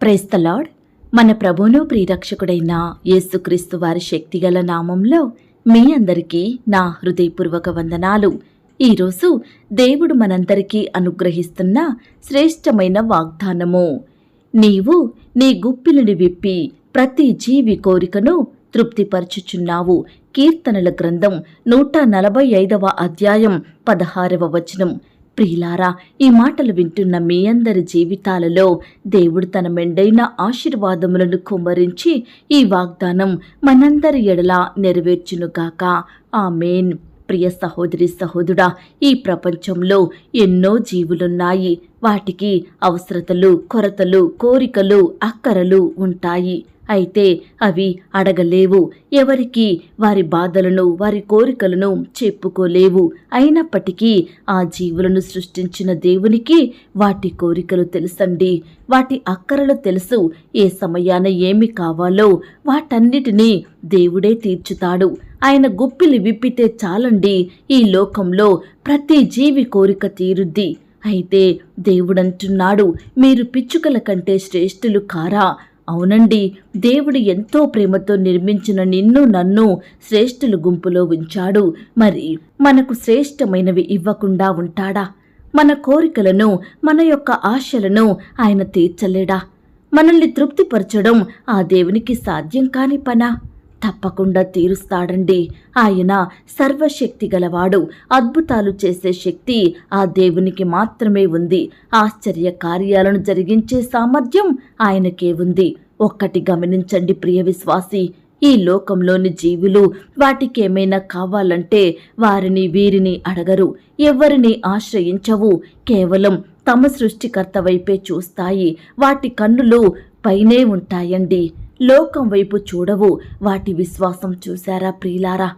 Praise the Lord మన ప్రభువును ప్రియరక్షకుడైన యేసుక్రీస్తు వారి శక్తిగల నామంలో మీ అందరికీ నా హృదయపూర్వక వందనాలు. ఈరోజు దేవుడు మనందరికీ అనుగ్రహిస్తున్న శ్రేష్టమైన వాగ్దానము. నీవు నీ గుప్పిలిని విప్పి ప్రతి జీవి కోరికను తృప్తిపరచుచున్నావు. కీర్తనల గ్రంథం నూట నలభై ఐదవ అధ్యాయం పదహారవ వచనం. ప్రియులారా ఈ మాటలు వింటున్న మీ అందరి జీవితాలలో దేవుడు తన మెండైన ఆశీర్వాదములను కుమ్మరించి ఈ వాగ్దానం మనందరి ఎడల నెరవేర్చునుగాక. ఆమెన్. ప్రియ సహోదరి సహోదరుడా ఈ ప్రపంచంలో ఎన్నో జీవులున్నాయి. వాటికి అవసరతలు కొరతలు కోరికలు అక్కరలు ఉంటాయి. అయితే అవి అడగలేవు. ఎవరికి వారి బాధలను వారి కోరికలను చెప్పుకోలేవు. అయినప్పటికీ ఆ జీవులను సృష్టించిన దేవునికి వాటి కోరికలు తెలుసండి. వాటి అక్కరలు తెలుసు ఏ సమయాన ఏమి కావాలో. వాటన్నిటినీ దేవుడే తీర్చుతాడు. ఆయన గుప్పిలి విప్పితే చాలండి ఈ లోకంలో ప్రతి జీవి కోరిక తీరుద్ది. అయితే దేవుడంటున్నాడు మీరు పిచ్చుకల కంటే శ్రేష్ఠులు కారా? అవునండి దేవుడు ఎంతో ప్రేమతో నిర్మించిన నిన్ను నన్ను శ్రేష్ఠుల గుంపులో ఉంచాడు. మరి మనకు శ్రేష్టమైనవి ఇవ్వకుండా ఉంటాడా? మన కోరికలను మన యొక్క ఆశలను ఆయన తీర్చలేడా? మనల్ని తృప్తిపరచడం ఆ దేవునికి సాధ్యం కాని పనా? తప్పకుండా తీరుస్తాడండి. ఆయన సర్వశక్తి గలవాడు. అద్భుతాలు చేసే శక్తి ఆ దేవునికి మాత్రమే ఉంది. ఆశ్చర్య కార్యాలను జరిగించే సామర్థ్యం ఆయనకే ఉంది. ఒక్కటి గమనించండి ప్రియ విశ్వాసి. ఈ లోకంలోని జీవులు వాటికేమైనా కావాలంటే వారిని వీరిని అడగరు. ఎవరిని ఆశ్రయించవు. కేవలం తమ సృష్టికర్త వైపే చూస్తాయి. వాటి కన్నులు పైనే ఉంటాయండి. లోకం వైపు చూడవు. వాటి విశ్వాసం చూశారా ప్రియులారా?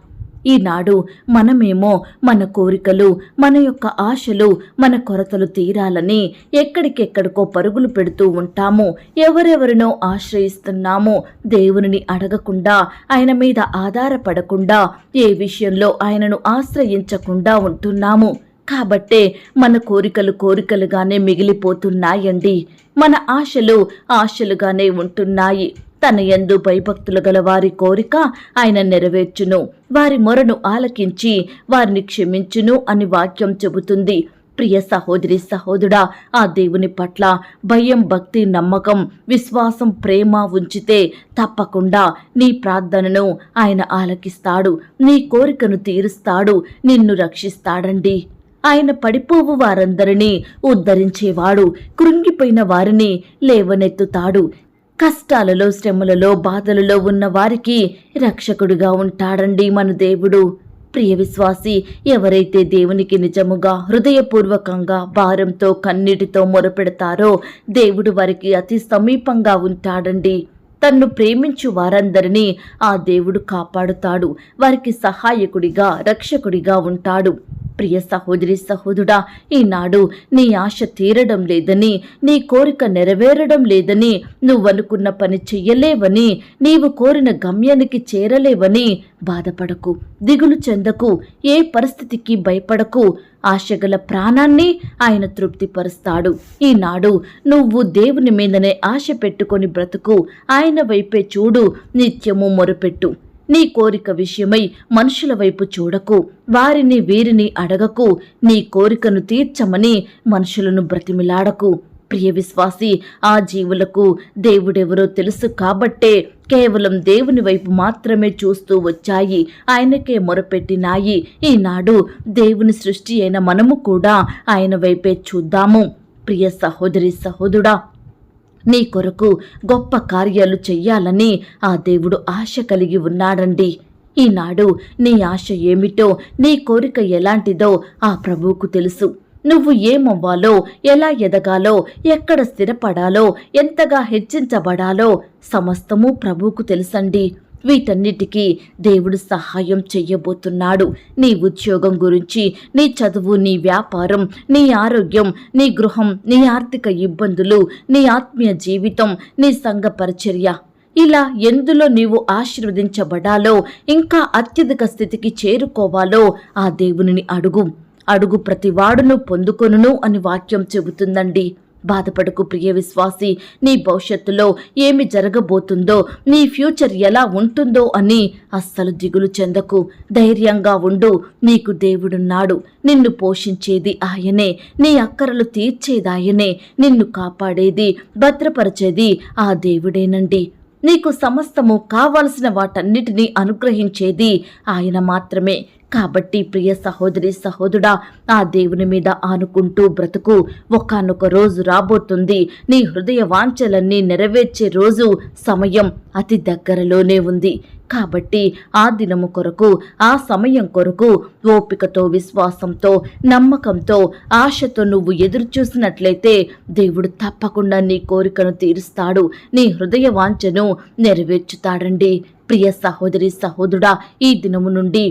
ఈనాడు మనమేమో మన కోరికలు మన యొక్క ఆశలు మన కొరతలు తీరాలని ఎక్కడికెక్కడికో పరుగులు పెడుతూ ఉంటాము. ఎవరెవరినో ఆశ్రయిస్తున్నామో. దేవునిని అడగకుండా ఆయన మీద ఆధారపడకుండా ఏ విషయంలో ఆయనను ఆశ్రయించకుండా ఉంటున్నాము. కాబట్టే మన కోరికలు కోరికలుగానే మిగిలిపోతున్నాయండి. మన ఆశలు ఆశలుగానే ఉంటున్నాయి. తన ఎందు భయభక్తులు గల వారి కోరిక ఆయన నెరవేర్చును. వారి మొరను ఆలకించి వారిని క్షమించును అని వాక్యం చెబుతుంది. ప్రియ సహోదరి సహోదరుడా ఆ దేవుని పట్ల భయం భక్తి నమ్మకం విశ్వాసం ప్రేమ ఉంచితే తప్పకుండా నీ ప్రార్థనను ఆయన ఆలకిస్తాడు. నీ కోరికను తీరుస్తాడు. నిన్ను రక్షిస్తాడండి. ఆయన పడిపోవు వారందరినీ ఉద్ధరించేవాడు. కృంగిపోయిన వారిని లేవనెత్తుతాడు. కష్టాలలో శ్రమలలో బాధలలో ఉన్న వారికి రక్షకుడుగా ఉంటాడండి మన దేవుడు. ప్రియ విశ్వాసి ఎవరైతే దేవునికి నిజముగా హృదయపూర్వకంగా భారంతో కన్నీటితో మొరపెడతారో దేవుడు వారికి అతి సమీపంగా ఉంటాడండి. తన్ను ప్రేమించు వారందరినీ ఆ దేవుడు కాపాడుతాడు. వారికి సహాయకుడిగా రక్షకుడిగా ఉంటాడు. ప్రియ సహోదరి సహోదరుడా ఈనాడు నీ ఆశ తీరడం లేదని నీ కోరిక నెరవేరడం లేదని నువ్వనుకున్న పని చెయ్యలేవని నీవు కోరిన గమ్యానికి చేరలేవని బాధపడకు దిగులు చెందకు ఏ పరిస్థితికి భయపడకు. ఆశగల ప్రాణాన్ని ఆయన తృప్తిపరుస్తాడు. ఈనాడు నువ్వు దేవుని మీదనే ఆశ పెట్టుకొని బ్రతుకు. ఆయన వైపే చూడు నిత్యము మొరపెట్టు. నీ కోరిక విషయమై మనుషుల వైపు చూడకు. వారిని వీరిని అడగకు. నీ కోరికను తీర్చమని మనుషులను బ్రతిమిలాడకు. ప్రియ విశ్వాసి ఆ జీవులకు దేవుడెవరో తెలుసు కాబట్టే కేవలం దేవుని వైపు మాత్రమే చూస్తూ వచ్చాయి. ఆయనకే మొరపెట్టినాయి. ఈనాడు దేవుని సృష్టి అయిన మనము కూడా ఆయన వైపే చూద్దాము. ప్రియ సహోదరి సహోదరుడా నీ కొరకు గొప్ప కార్యాలు చెయ్యాలని ఆ దేవుడు ఆశ కలిగి ఉన్నాడండి. ఈనాడు నీ ఆశ ఏమిటో నీ కోరిక ఎలాంటిదో ఆ ప్రభువుకు తెలుసు. నువ్వు ఏమవ్వాలో ఎలా ఎదగాలో ఎక్కడ స్థిరపడాలో ఎంతగా హెచ్చించబడాలో సమస్తము ప్రభువుకు తెలుసండి. వీటన్నిటికీ దేవుడు సహాయం చెయ్యబోతున్నాడు. నీ ఉద్యోగం గురించి నీ చదువు నీ వ్యాపారం నీ ఆరోగ్యం నీ గృహం నీ ఆర్థిక ఇబ్బందులు నీ ఆత్మీయ జీవితం నీ సంఘ పరిచర్య. ఇలా ఎందులో నీవు ఆశీర్వదించబడాలో ఇంకా అత్యధిక స్థితికి చేరుకోవాలో ఆ దేవునిని అడుగు. అడుగు ప్రతివాడును పొందుకొనును అని వాక్యం చెబుతుందండి. బాధపడకు ప్రియ విశ్వాసి నీ భవిష్యత్తులో ఏమి జరగబోతుందో నీ ఫ్యూచర్ ఎలా ఉంటుందో అని అస్సలు దిగులు చెందకు. ధైర్యంగా ఉండు నీకు దేవుడున్నాడు. నిన్ను పోషించేది ఆయనే నీ అక్కరలు తీర్చేదాయనే నిన్ను కాపాడేది భద్రపరిచేది ఆ దేవుడేనండి. నీకు సమస్తము కావలసిన వాటన్నిటినీ అనుగ్రహించేది ఆయన మాత్రమే. కాబట్టి ప్రియ సహోదరి సహోదరుడా ఆ దేవుని మీద ఆనుకుంటూ బ్రతుకు. ఒకానొక రోజు రాబోతుంది. నీ హృదయ వాంఛలన్నీ నెరవేర్చే రోజు సమయం అతి దగ్గరలోనే ఉంది. కాబట్టి ఆ దినము కొరకు ఆ సమయం కొరకు ఓపికతో విశ్వాసంతో నమ్మకంతో ఆశతో నువ్వు ఎదురు చూసినట్లయితే దేవుడు తప్పకుండా నీ కోరికను తీరుస్తాడు. నీ హృదయ వాంఛను నెరవేర్చుతాడండి. ప్రియ సహోదరి సహోదరుడా ఈ దినము నుండి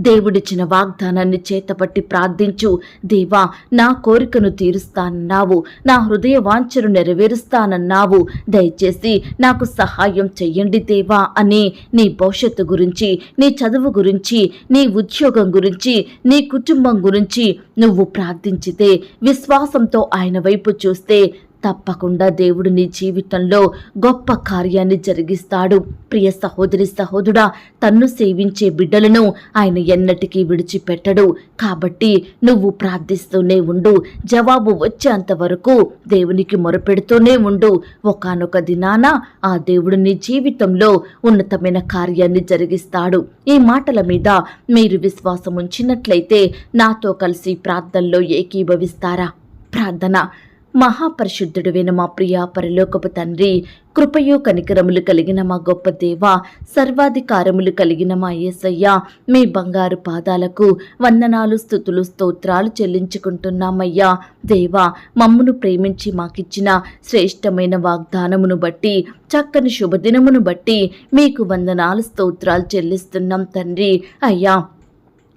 దేవుడిచ్చిన వాగ్దానాన్ని చేతపట్టి ప్రార్థించు. దేవా నా కోరికను తీరుస్తానన్నావు. నా హృదయ వాంఛను నెరవేరుస్తానన్నావు. దయచేసి నాకు సహాయం చెయ్యండి దేవా అని నీ భవిష్యత్తు గురించి నీ చదువు గురించి నీ ఉద్యోగం గురించి నీ కుటుంబం గురించి నువ్వు ప్రార్థించితే విశ్వాసంతో ఆయన వైపు చూస్తే తప్పకుండా దేవుడు నీ జీవితంలో గొప్ప కార్యాన్ని జరిగిస్తాడు. ప్రియ సహోదరి సహోదరుడా తన్ను సేవించే బిడ్డలను ఆయన ఎన్నటికీ విడిచిపెట్టడు. కాబట్టి నువ్వు ప్రార్థిస్తూనే ఉండు. జవాబు వచ్చేంత వరకు దేవునికి మొరపెడుతూనే ఉండు. ఒకానొక దినాన ఆ దేవుడు నీ జీవితంలో ఉన్నతమైన కార్యాన్ని జరిగిస్తాడు. ఈ మాటల మీద మీరు విశ్వాసం ఉంచినట్లయితే నాతో కలిసి ప్రార్థనలో ఏకీభవిస్తారా? ప్రార్థన. మహాపరిశుద్ధుడువైన మా ప్రియ పరలోకపు తండ్రి. కృపయు కనికరములు కలిగిన మా గొప్ప దేవ. సర్వాధికారములు కలిగిన మా ఏసయ్య. మీ బంగారు పాదాలకు వందనాలు స్థుతులు స్తోత్రాలు చెల్లించుకుంటున్నామయ్యా. దేవా మమ్మును ప్రేమించి మాకిచ్చిన శ్రేష్టమైన వాగ్దానమును బట్టి చక్కని శుభదినమును బట్టి మీకు వందనాలు స్తోత్రాలు చెల్లిస్తున్నాం తండ్రి. అయ్యా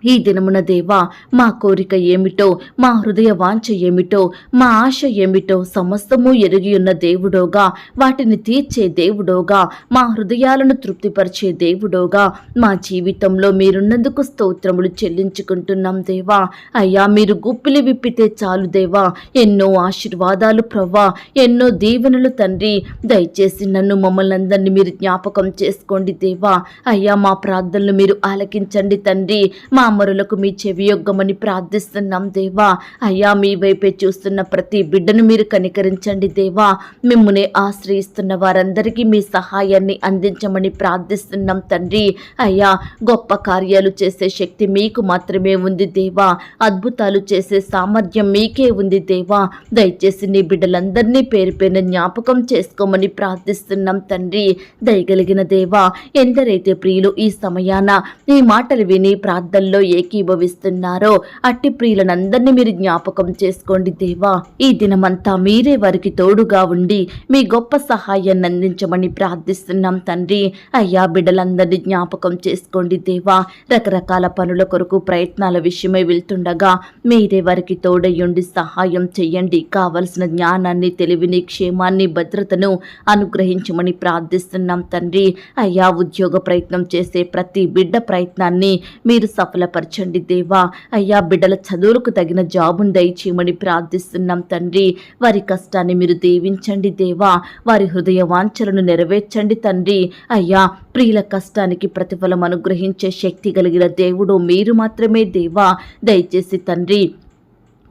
ఈ దినమున దేవా మా కోరిక ఏమిటో మా హృదయ వాంఛ ఏమిటో మా ఆశ ఏమిటో సమస్తము ఎరిగియున్న దేవుడోగా వాటిని తీర్చే దేవుడోగా మా హృదయాలను తృప్తిపరిచే దేవుడోగా మా జీవితంలో మీరున్నందుకు స్తోత్రములు చెల్లించుకుంటున్నాం దేవా. అయ్యా మీరు గుప్పిలి విప్పితే చాలు దేవా. ఎన్నో ఆశీర్వాదాలు ప్రవ్వా. ఎన్నో దీవెనలు తండ్రి. దయచేసి నన్ను మమ్మల్ని అందరినీ మీరు జ్ఞాపకం చేసుకోండి దేవా. అయ్యా మా ప్రార్థనలు మీరు ఆలకించండి తండ్రి. మా అమరులకు మీ చెవియొగ్గమని ప్రార్థిస్తున్నాం దేవా. అయ్యా మీ వైపే చూస్తున్న ప్రతి బిడ్డను మీరు కనికరించండి దేవా. మిమ్మునే ఆశ్రయిస్తున్న వారందరికీ మీ సహాయాన్ని అందించమని ప్రార్థిస్తున్నాం తండ్రి. అయ్యా గొప్ప కార్యాలు చేసే శక్తి మీకు మాత్రమే ఉంది దేవా. అద్భుతాలు చేసే సామర్థ్యం మీకే ఉంది దేవా. దయచేసి నీ బిడ్డలందరినీ పేరు పైన జ్ఞాపకం చేసుకోమని ప్రార్థిస్తున్నాం తండ్రి. దయగలిగిన దేవా ఎందరైతే ప్రియులు ఈ సమయాన ఈ మాటలు విని ప్రార్థనలో ఏకీభవిస్తున్నారో అట్టి ప్రియులనందరినీ మీరు జ్ఞాపకం చేసుకోండి దేవా. ఈ దినమంతా మీరే వారికి తోడుగా ఉండి మీ గొప్ప సహాయాన్ని అందించమని ప్రార్థిస్తున్నాం తండ్రి. అయ్యా బిడ్డలందరినీ జ్ఞాపకం చేసుకోండి దేవా. రకరకాల పనుల కొరకు ప్రయత్నాల విషయమై వెళ్తుండగా మీరే వారికి తోడయ్యుండి సహాయం చెయ్యండి. కావలసిన జ్ఞానాన్ని తెలివిని క్షేమాన్ని భద్రతను అనుగ్రహించమని ప్రార్థిస్తున్నాం తండ్రి. అయ్యా ఉద్యోగ ప్రయత్నం చేసే ప్రతి బిడ్డ ప్రయత్నాన్ని మీరు సఫల బలపరచండి దేవా. అయ్యా బిడ్డల చదువులకు తగిన జాబును దయచేయమని ప్రార్థిస్తున్నాం తండ్రి. వారి కష్టాన్ని మీరు దీవించండి దేవా. వారి హృదయ వాంఛలను నెరవేర్చండి తండ్రి. అయ్యా ప్రియుల కష్టానికి ప్రతిఫలం అనుగ్రహించే శక్తి కలిగిన దేవుడు మీరు మాత్రమే దేవా. దయచేసి తండ్రి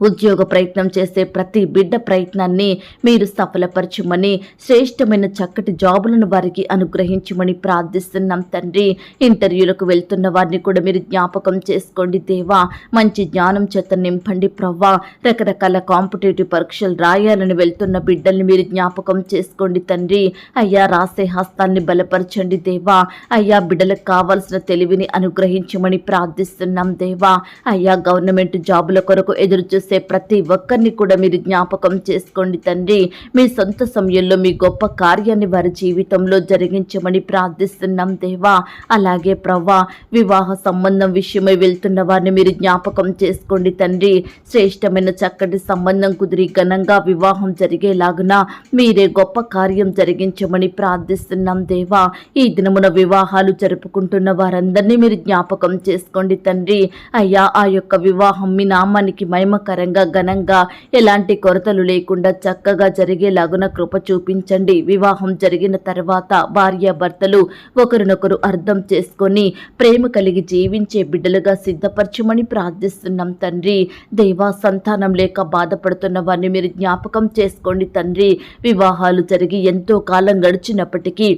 ఉద్యోగ ప్రయత్నం చేసే ప్రతి బిడ్డ ప్రయత్నాన్ని మీరు సఫలపరచమని శ్రేష్టమైన చక్కటి జాబులను వారికి అనుగ్రహించమని ప్రార్థిస్తున్నాం తండ్రి. ఇంటర్వ్యూలకు వెళ్తున్న వారిని కూడా మీరు జ్ఞాపకం చేసుకోండి దేవా. మంచి జ్ఞానం చేత నింపండి ప్రవ్వా. రకరకాల కాంపిటేటివ్ పరీక్షలు రాయాలని వెళ్తున్న బిడ్డల్ని మీరు జ్ఞాపకం చేసుకోండి తండ్రి. అయ్యా రాసే హస్తాన్ని బలపరచండి దేవా. అయ్యా బిడ్డలకు కావాల్సిన తెలివిని అనుగ్రహించమని ప్రార్థిస్తున్నాం దేవా. అయ్యా గవర్నమెంట్ జాబుల కొరకు ఎదురు చూసే ప్రతి ఒక్కరిని కూడా మీరు జ్ఞాపకం చేసుకోండి తండ్రి. మీ సొంత సమయంలో మీ గొప్ప కార్యాన్ని వారి జీవితంలో జరిగించమని ప్రార్థిస్తున్నాం దేవా. అలాగే ప్రవ్వా వివాహ సంబంధం విషయమై వెళ్తున్న వారిని మీరు జ్ఞాపకం చేసుకోండి తండ్రి. శ్రేష్టమైన చక్కటి సంబంధం కుదిరి ఘనంగా వివాహం జరిగేలాగున మీరే గొప్ప కార్యం జరిగించమని ప్రార్థిస్తున్నాం దేవా. ఈ దినమున వివాహాలు జరుపుకుంటున్న వారందరినీ మీరు జ్ఞాపకం చేసుకోండి తండ్రి. అయ్యా ఆ యొక్క వివాహం మీ నామానికి మహిమ మహిమకరంగా ఘనంగా ఎలాంటి కొరతలు లేకుండా చక్కగా జరిగేలాగున కృప చూపించండి. వివాహం జరిగిన తర్వాత భార్యాభర్తలు ఒకరినొకరు అర్థం చేసుకొని ప్రేమ కలిగి జీవించే బిడ్డలుగా సిద్ధపరచమని ప్రార్థిస్తున్నాం తండ్రి. దేవా సంతానం లేక బాధపడుతున్న వారిని మీరు జ్ఞాపకం చేసుకోండి తండ్రి. వివాహాలు జరిగి ఎంతో కాలం గడిచినప్పటికీ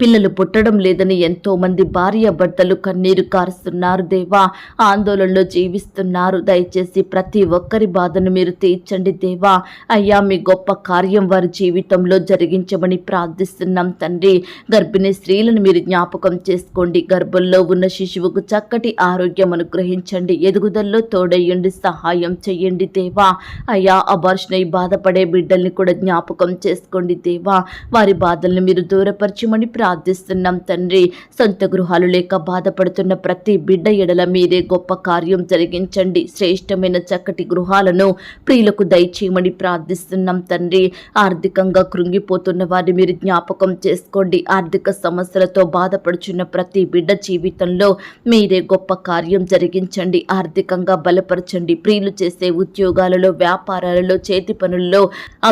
పిల్లలు పుట్టడం లేదని ఎంతో మంది భార్య భర్తలు కన్నీరు కారుస్తున్నారు దేవా. ఆందోళనలో జీవిస్తున్నారు. దయచేసి ప్రతి ఒక్కరి బాధను మీరు తీర్చండి దేవా. అయ్యా మీ గొప్ప కార్యం వారి జీవితంలో జరిగించమని ప్రార్థిస్తున్నాం తండ్రి. గర్భిణీ స్త్రీలను మీరు జ్ఞాపకం చేసుకోండి. గర్భంలో ఉన్న శిశువుకు చక్కటి ఆరోగ్యం అనుగ్రహించండి. ఎదుగుదలలో తోడయ్యండి సహాయం చెయ్యండి దేవా. అయ్యా అబార్షణై బాధపడే బిడ్డల్ని కూడా జ్ఞాపకం చేసుకోండి దేవా. వారి బాధల్ని మీరు దూరపరచమని ప్రార్థిస్తున్నాం తండ్రి. సొంత గృహాలు లేక బాధపడుతున్న ప్రతి బిడ్డ ఎడల మీదే గొప్ప కార్యం జరిగించండి. శ్రేష్టమైన చక్కటి గృహాలను ప్రియులకు దయచేయమని ప్రార్థిస్తున్నాం తండ్రి. ఆర్థికంగా కృంగిపోతున్న వారిని మీరు జ్ఞాపకం చేసుకోండి. ఆర్థిక సమస్యలతో బాధపడుచున్న ప్రతి బిడ్డ జీవితంలో మీరే గొప్ప కార్యం జరిగించండి. ఆర్థికంగా బలపరచండి. ప్రియులు చేసే ఉద్యోగాలలో వ్యాపారాలలో చేతి పనుల్లో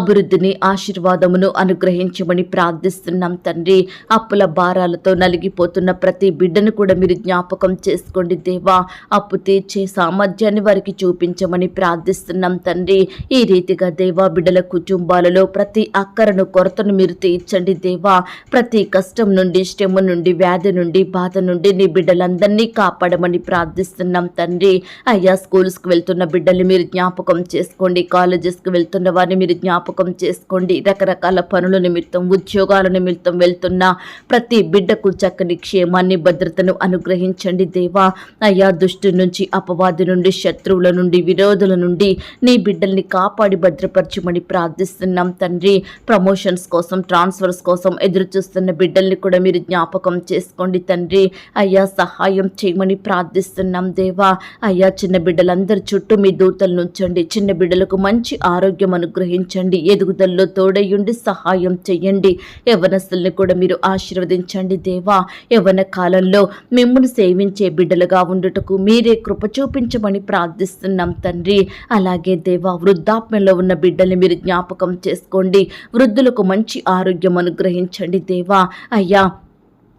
అభివృద్ధిని ఆశీర్వాదమును అనుగ్రహించమని ప్రార్థిస్తున్నాం తండ్రి. అప్పుల భారాలతో నలిగిపోతున్న ప్రతి బిడ్డను కూడా మీరు జ్ఞాపకం చేసుకోండి దేవా. అప్పు తీర్చే సామర్థ్యాన్ని వారికి చూపించమని ప్రార్థిస్తున్నాం తండ్రి. ఈ రీతిగా దేవా బిడ్డల కుటుంబాలలో ప్రతి అక్కరను కొరతను మీరు తీర్చండి దేవా. ప్రతి కష్టం నుండి శ్రమ నుండి వ్యాధి నుండి బాధ నుండి నీ బిడ్డలందరినీ కాపాడమని ప్రార్థిస్తున్నాం తండ్రి. అయ్యా స్కూల్స్కి వెళ్తున్న బిడ్డలు మీరు జ్ఞాపకం చేసుకోండి. కాలేజెస్కి వెళ్తున్న వారిని మీరు జ్ఞాపకం చేసుకోండి. రకరకాల పనుల నిమిత్తం ఉద్యోగాల నిమిత్తం వెళ్తున్న ప్రతి బిడ్డకు చక్కని క్షేమాన్ని భద్రతను అనుగ్రహించండి దేవా. అయ్యా దుష్టు నుంచి అపవాది నుండి శత్రువుల నుండి విరోధుల నుండి నీ బిడ్డల్ని కాపాడి భద్రపరచమని ప్రార్థిస్తున్నాం తండ్రి. ప్రమోషన్స్ కోసం ట్రాన్స్ఫర్స్ కోసం ఎదురు చూస్తున్న బిడ్డల్ని కూడా మీరు జ్ఞాపకం చేసుకోండి తండ్రి. అయ్యా సహాయం చేయమని ప్రార్థిస్తున్నాం దేవా. అయ్యా చిన్న బిడ్డలందరి చుట్టూ మీ దూతలు నుంచండి చిన్న బిడ్డలకు మంచి ఆరోగ్యం అనుగ్రహించండి. ఎదుగుదలలో తోడయ్యుండి సహాయం చెయ్యండి యవనస్తుల్ని కూడా మీరు ఆశ ఆశీర్వదించండి దేవా. యవన కాలంలో మిమ్మల్ని సేవించే బిడ్డలుగా ఉండుటకు మీరే కృప చూపించమని ప్రార్థిస్తున్నాం తండ్రి. అలాగే దేవా వృద్ధాప్యంలో ఉన్న బిడ్డల్ని మీరు జ్ఞాపకం చేసుకోండి. వృద్ధులకు మంచి ఆరోగ్యం అనుగ్రహించండి దేవా. అయ్యా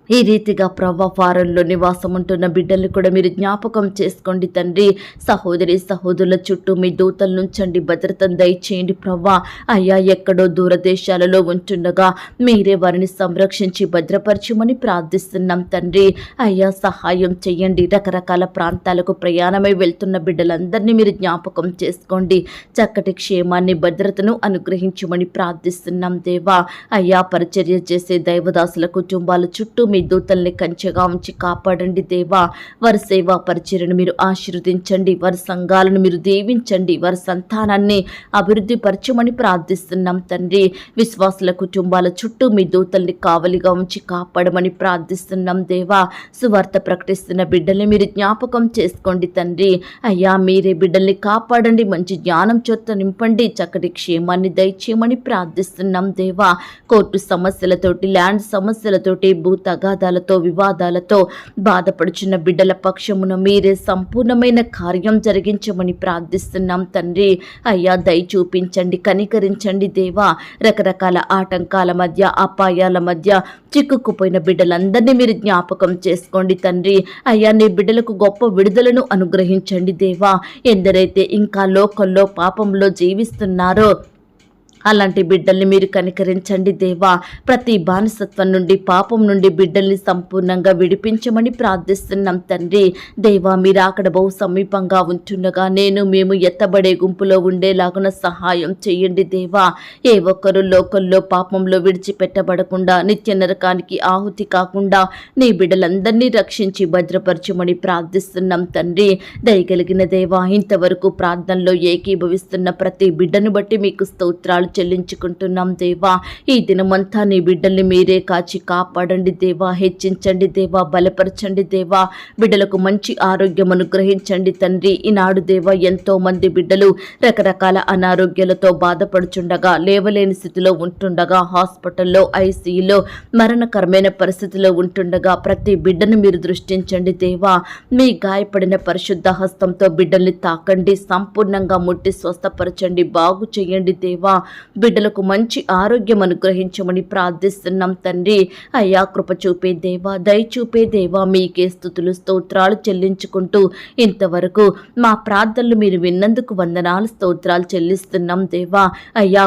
ఈ రీతిగా ప్రవ్వ ఫారంలో నివాసం ఉంటున్న బిడ్డలు కూడా మీరు జ్ఞాపకం చేసుకోండి తండ్రి. సహోదరి సహోదరుల చుట్టూ మీ దూతలు నుంచండి భద్రతను దయచేయండి ప్రవ్వ. అయ్యా ఎక్కడో దూరదేశాలలో ఉంటుండగా మీరే వారిని సంరక్షించి భద్రపరచమని ప్రార్థిస్తున్నాం తండ్రి. అయ్యా సహాయం చెయ్యండి. రకరకాల ప్రాంతాలకు ప్రయాణమై వెళ్తున్న బిడ్డలందరినీ మీరు జ్ఞాపకం చేసుకోండి. చక్కటి క్షేమాన్ని భద్రతను అనుగ్రహించమని ప్రార్థిస్తున్నాం దేవా. అయ్యా పరిచర్య చేసే దైవదాసుల కుటుంబాల చుట్టూ మీ దూతల్ని కంచెగా ఉంచి కాపాడండి దేవా. వారి సేవా పరిచయను మీరు ఆశీర్వదించండి. వారి సంఘాలను మీరు దీవించండి. వారి సంతానాన్ని అభివృద్ధి పరచమని ప్రార్థిస్తున్నాం తండ్రి. విశ్వాసుల కుటుంబాల చుట్టూ మీ దూతల్ని కావలిగా ఉంచి కాపాడమని ప్రార్థిస్తున్నాం దేవా. సువార్త ప్రకటిస్తున్న బిడ్డల్ని మీరు జ్ఞాపకం చేసుకోండి తండ్రి. అయ్యా మీరే బిడ్డల్ని కాపాడండి. మంచి జ్ఞానం చొత్త నింపండి. చక్కటి క్షేమాన్ని దయచేయమని ప్రార్థిస్తున్నాం దేవా. కోర్టు సమస్యలతోటి ల్యాండ్ సమస్యలతోటి భూతగా తగాదాలతో వివాదాలతో బాధపడుచున్న బిడ్డల పక్షమున మీరే సంపూర్ణమైన కార్యం జరిగించమని ప్రార్థిస్తున్నాం తండ్రి. అయ్యా దయ చూపించండి కనికరించండి దేవా. రకరకాల ఆటంకాల మధ్య అపాయాల మధ్య చిక్కుకుపోయిన బిడ్డలందరినీ మీరు జ్ఞాపకం చేసుకోండి తండ్రి. అయ్యా నీ బిడ్డలకు గొప్ప విడుదలను అనుగ్రహించండి దేవా. ఎందరైతే ఇంకా లోకంలో పాపంలో జీవిస్తున్నారో అలాంటి బిడ్డల్ని మీరు కనికరించండి దేవా. ప్రతి బానిసత్వం నుండి పాపం నుండి బిడ్డల్ని సంపూర్ణంగా విడిపించమని ప్రార్థిస్తున్నాం తండ్రి. దేవా మీరు అక్కడ బహు సమీపంగా ఉంటుండగా నేను మేము ఎత్తబడే గుంపులో ఉండేలాగున సహాయం చేయండి దేవా. ఏ ఒక్కరు లోకల్లో పాపంలో విడిచిపెట్టబడకుండా నిత్య నరకానికి ఆహుతి కాకుండా నీ బిడ్డలందరినీ రక్షించి భద్రపరచమని ప్రార్థిస్తున్నాం తండ్రి. దయగలిగిన దేవా ఇంతవరకు ప్రార్థనలో ఏకీభవిస్తున్న ప్రతి బిడ్డను బట్టి మీకు స్తోత్రాలు వందనాలు చెల్లించుకుంటున్నాం దేవా. ఈ దినమంతా నీ బిడ్డల్ని మీరే కాచి కాపాడండి దేవా. హెచ్చించండి దేవా. బలపరచండి దేవా. బిడ్డలకు మంచి ఆరోగ్యం అనుగ్రహించండి తండ్రి. ఈనాడు దేవా ఎంతో మంది బిడ్డలు రకరకాల అనారోగ్యాలతో బాధపడుచుండగా లేవలేని స్థితిలో ఉంటుండగా హాస్పిటల్లో ఐసీయూలో మరణకరమైన పరిస్థితిలో ఉంటుండగా ప్రతి బిడ్డను మీరు దృష్టించండి దేవా. మీ గాయపడిన పరిశుద్ధ హస్తంతో బిడ్డల్ని తాకండి సంపూర్ణంగా ముట్టి స్వస్థపరచండి బాగు చేయండి దేవా. బిడ్డలకు మంచి ఆరోగ్యం అనుగ్రహించమని ప్రార్థిస్తున్నాం తండ్రి. అయ్యా కృప చూపే దేవా దయ చూపే దేవా మీకే స్థుతులు స్తోత్రాలు చెల్లించుకుంటూ ఇంతవరకు మా ప్రార్థనలు మీరు విన్నందుకు వందనాలు స్తోత్రాలు చెల్లిస్తున్నాం దేవా. అయ్యా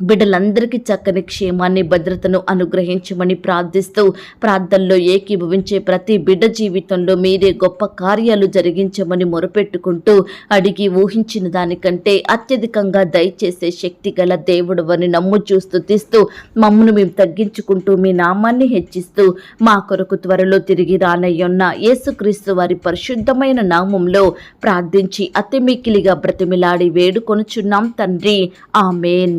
బిడ్డలందరికీ చక్కని క్షేమాన్ని భద్రతను అనుగ్రహించమని ప్రార్థిస్తూ ప్రార్థనలో ఏకీభవించే ప్రతి బిడ్డ జీవితంలో మీరే గొప్ప కార్యాలు జరిగించమని మొరపెట్టుకుంటూ అడిగి ఊహించిన దానికంటే అత్యధికంగా దయచేసే శక్తి గల దేవుడు అని నమ్ము చూస్తూ తీస్తూ మమ్మను మేము తగ్గించుకుంటూ మీ నామాన్ని హెచ్చిస్తూ మా కొరకు త్వరలో తిరిగి రానయ్యున్న యేసుక్రీస్తు వారి పరిశుద్ధమైన నామంలో ప్రార్థించి అతిమిక్కిలిగా బ్రతిమిలాడి వేడుకొనుచున్నాం తండ్రి. ఆమెన్.